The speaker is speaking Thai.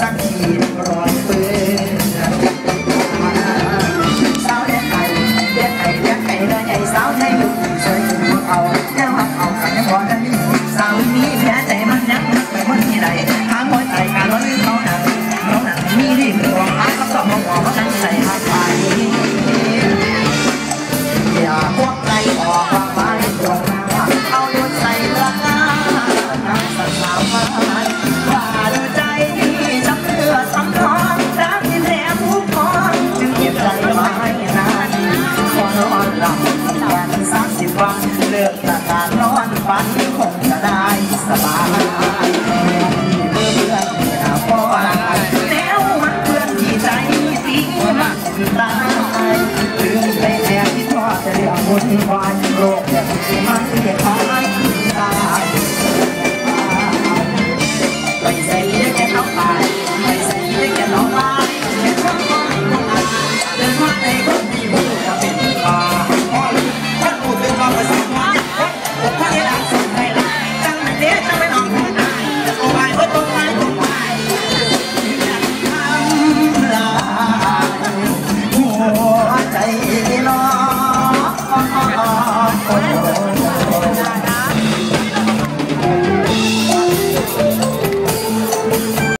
สักทีเรียบร้อย ลำวันสักสิบวันเลือกตาการร้อนฝันคงจะได้สบายเมื่อเพื่อนเาพ่อแล้วมันเพื่อนที่ใจสีมันตายลืมไปแล้วที่ทอดจะเรื่องวุ่นวายโลกจะมีมันเรียาย